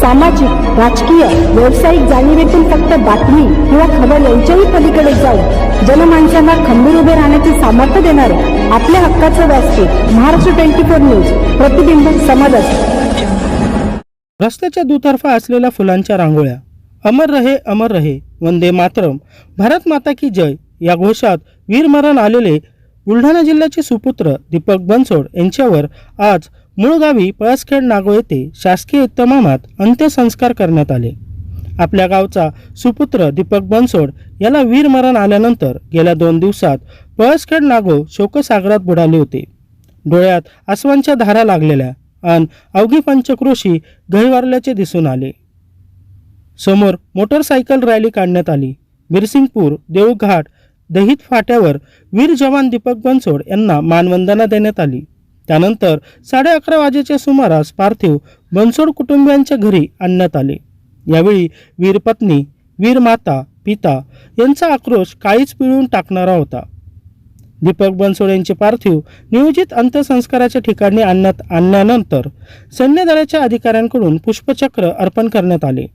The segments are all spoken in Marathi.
सामाजिक राजकीय व्यावसायिक जाणीवेतून फक्त बातमी किंवा खबर यांच्याही पलीकडे जाऊन जनमानसांना खंबीर उभे राहण्याचे सामर्थ्य देणारे आपल्या हक्काचं व्यासपीठ महाराष्ट्र ट्वेंटी फोर न्यूज प्रतिबिंब समाजाचे. रस्त्याच्या दुतर्फा असलेल्या फुलांच्या रांगोळ्या. अमर रहे अमर रहे वंदे मातरम. भारत माता की जय या घोषात वीरमरण आलेले बुलढाणा जिल्ह्याचे सुपुत्र दीपक बनसोड यांच्यावर आज मूळ गावी पळसखेड नागो येथे शासकीय इतमामात अंत्यसंस्कार करण्यात आले. आपल्या गावचा सुपुत्र दीपक बनसोड याला वीरमरण आल्यानंतर गेल्या दोन दिवसात पळसखेड नागो शोकसागरात बुडाले होते. डोळ्यात आसवांच्या धारा लागलेल्या अन अवघी पंचक्रोशी गहिवारल्याचे दिसून आले. समोर मोटरसायकल रॅली काढण्यात आली. बिरसिंगपूर देवघाट दहित फाट्यावर वीर जवान दीपक बनसोड यांना मानवंदना देण्यात आली. त्यानंतर साडे अकरा वाजेच्या सुमारास पार्थिव बनसोड कुटुंबियांच्या घरी आणण्यात आले. यावेळी वीरपत्नी वीर माता पिता यांचा आक्रोश काळीच पिळून टाकणारा होता. दीपक बनसोड यांचे पार्थिव नियोजित अंत्यसंस्काराच्या ठिकाणी आणण्यात आणल्यानंतर सैन्य दलाच्या अधिकाऱ्यांकडून पुष्पचक्र अर्पण करण्यात आले.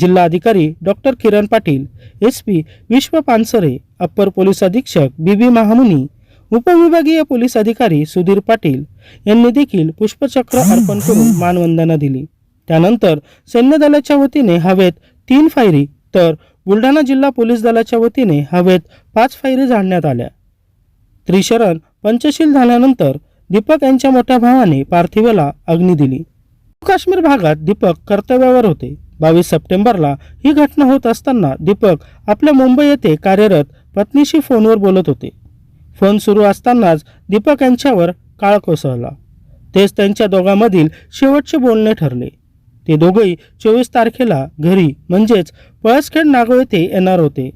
जिल्हा अधिकारी doctor Kiran Patil S P Vishwa Pansare upper police अधीक्षक बी बी महामुनी उपविभागीय पोलीस अधिकारी सुधीर पाटील यांनी देखील पुष्पचक्र अर्पण करून मानवंदना दिली. त्यानंतर सैन्य दलाच्या वतीने हवेत तीन फायरी तर बुलढाणा जिल्हा पोलीस दलाच्या वतीने हवेत पाच फायरी झाडण्यात आल्या. त्रिशरण पंचशील झाल्यानंतर दीपक यांच्या मोठ्या भावाने पार्थिवाला अग्नी दिली. काश्मीर भागात दीपक कर्तव्यावर होते. बावीस सप्टेंबरला ही घटना होत असताना दीपक आपल्या मुंबई येथे कार्यरत पत्नीशी फोनवर बोलत होते. फोन सुरू असतानाच दीपक यांच्यावर काळ कोसळला. तेच त्यांच्या दोघांमधील शेवटचे बोलणे ठरले. ते दोघंही चोवीस तारखेला घरी म्हणजेच पळसखेड नागो येथे येणार होते.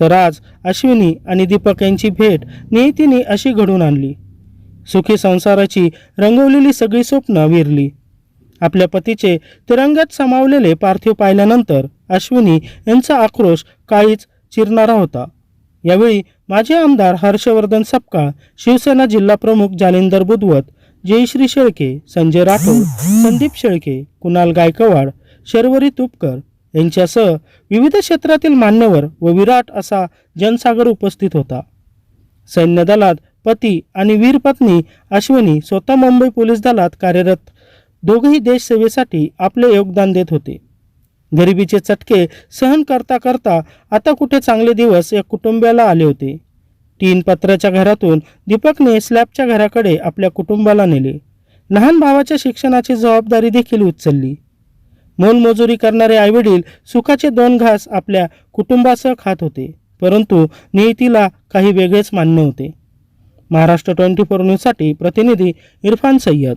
तर आज अश्विनी आणि दीपक यांची भेट नियतीने अशी घडून आणली. सुखी संसाराची रंगवलेली सगळी स्वप्न विरली. आपल्या पतीचे तिरंग्यात सामावलेले पार्थिव पाहिल्यानंतर अश्विनी यांचा आक्रोश काळीच चिरणारा होता. यावेळी माजी आमदार हर्षवर्धन सपकाळ शिवसेना जिल्हा प्रमुख जालिंदर बुधवत जयश्री शेळके संजय राठोड संदीप शेळके कुणाल गायकवाड शर्वरी तुपकर यांच्यासह विविध क्षेत्रातील मान्यवर व विराट असा जनसागर उपस्थित होता. सैन्य दलात पती आणि वीर पत्नी अश्विनी स्वतः मुंबई पोलीस दलात कार्यरत. दोघेही देशसेवेसाठी आपले योगदान देत होते. गरिबीचे चटके सहन करता करता आता कुठे चांगले दिवस या कुटुंबियाला आले होते. तीन पत्राच्या घरातून दीपकने स्लॅबच्या घराकडे आपल्या कुटुंबाला नेले. लहान भावाच्या शिक्षणाची जबाबदारी देखील उचलली. मोलमजुरी करणारे आईवडील सुखाचे दोन घास आपल्या कुटुंबासह खात होते परंतु नियतीला काही वेगळेच मान्य होते. महाराष्ट्र ट्वेंटी फोर न्यूजसाठी प्रतिनिधी इरफान सय्यद.